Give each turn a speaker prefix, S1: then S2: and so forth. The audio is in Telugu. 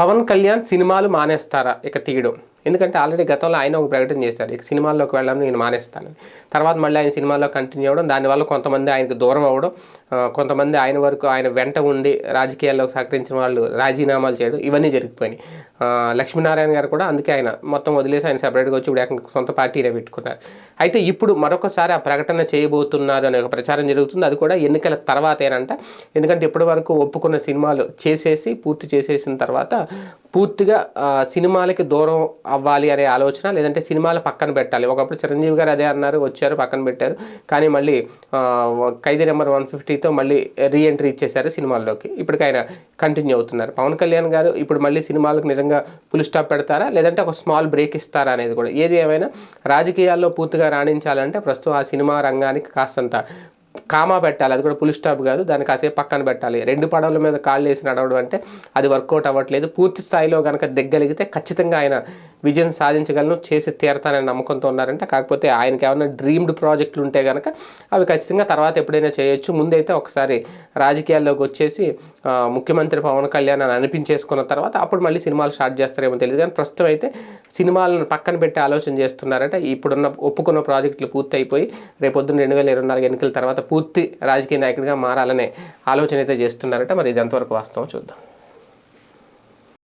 S1: పవన్ కళ్యాణ్ సినిమాలు మానేస్తారా? ఇక తీయడం. ఎందుకంటే ఆల్రెడీ గతంలో ఆయన ఒక ప్రకటన చేశారు ఇక సినిమాల్లోకి వెళ్ళడం నేను మానేస్తానని తర్వాత మళ్ళీ ఆయన సినిమాల్లో కంటిన్యూ అవ్వడం దానివల్ల కొంతమంది ఆయనకు దూరం అవ్వడం కొంతమంది ఆయన వరకు ఆయన వెంట ఉండి రాజకీయాల్లో సహకరించిన వాళ్ళు రాజీనామాలు చేయడం ఇవన్నీ జరిగిపోయినాయి. లక్ష్మీనారాయణ గారు కూడా అందుకే ఆయన మొత్తం వదిలేసి ఆయన సెపరేట్గా వచ్చి ఇప్పుడు ఏకంగా సొంత పార్టీనే పెట్టుకున్నారు. అయితే ఇప్పుడు మరొకసారి ఆ ప్రకటన చేయబోతున్నారు అనే ఒక ప్రచారం జరుగుతుంది. అది కూడా ఎన్నికల తర్వాతేనంట. ఎందుకంటే ఇప్పటి వరకు ఒప్పుకున్న సినిమాలు చేసేసి పూర్తి చేసేసిన తర్వాత పూర్తిగా సినిమాలకి దూరం అవ్వాలి అనే ఆలోచన లేదంటే సినిమాలు పక్కన పెట్టాలి. ఒకప్పుడు చిరంజీవి గారు అదే అన్నారు వచ్చారు పక్కన పెట్టారు. కానీ మళ్ళీ ఖైదీ నెంబర్ వన్ ఫిఫ్టీతో మళ్ళీ రీ ఎంట్రీ ఇచ్చేశారు సినిమాల్లోకి. ఇప్పటికి ఆయన కంటిన్యూ అవుతున్నారు. పవన్ కళ్యాణ్ గారు ఇప్పుడు మళ్ళీ సినిమాలకు నిజంగా ఫుల్ స్టాప్ పెడతారా? లేదంటే ఒక స్మాల్ బ్రేక్ ఇస్తారా అనేది కూడా. ఏది ఏమైనా రాజకీయాల్లో పూర్తిగా రాణించాలంటే ప్రస్తుతం ఆ సినిమా రంగానికి కాస్తంత కామా పెట్టాలి అది కూడా పులి స్టాప్ కాదు. దాన్ని కాసేపు పక్కన పెట్టాలి. రెండు పడవల మీద కాళ్ళు వేసి నడవడం అంటే అది వర్కౌట్ అవ్వట్లేదు. పూర్తి స్థాయిలో కనుక దిగ్గలిగితే ఖచ్చితంగా ఆయన విజయం సాధించగలను చేసి తీరతానని నమ్మకంతో ఉన్నారంట. కాకపోతే ఆయనకి ఏమైనా డ్రీమ్డ్ ప్రాజెక్టులు ఉంటే కనుక అవి ఖచ్చితంగా తర్వాత ఎప్పుడైనా చేయొచ్చు. ముందైతే ఒకసారి రాజకీయాల్లోకి వచ్చేసి ముఖ్యమంత్రి పవన్ కళ్యాణ్ అని అనిపించేసుకున్న తర్వాత అప్పుడు మళ్ళీ సినిమాలు స్టార్ట్ చేస్తారేమో తెలియదు. కానీ ప్రస్తుతం అయితే సినిమాలను పక్కన పెట్టి ఆలోచన చేస్తున్నారంట. ఇప్పుడున్న ఒప్పుకున్న ప్రాజెక్టులు పూర్తి అయిపోయి రేపొద్దున రెండు వేల ఇరవై నాలుగు ఎన్నికల తర్వాత పూర్తి రాజకీయ నాయకుడిగా మారాలనే ఆలోచన అయితే చేస్తున్నారట. మరి ఇది ఎంతవరకు వాస్తవం చూద్దాం.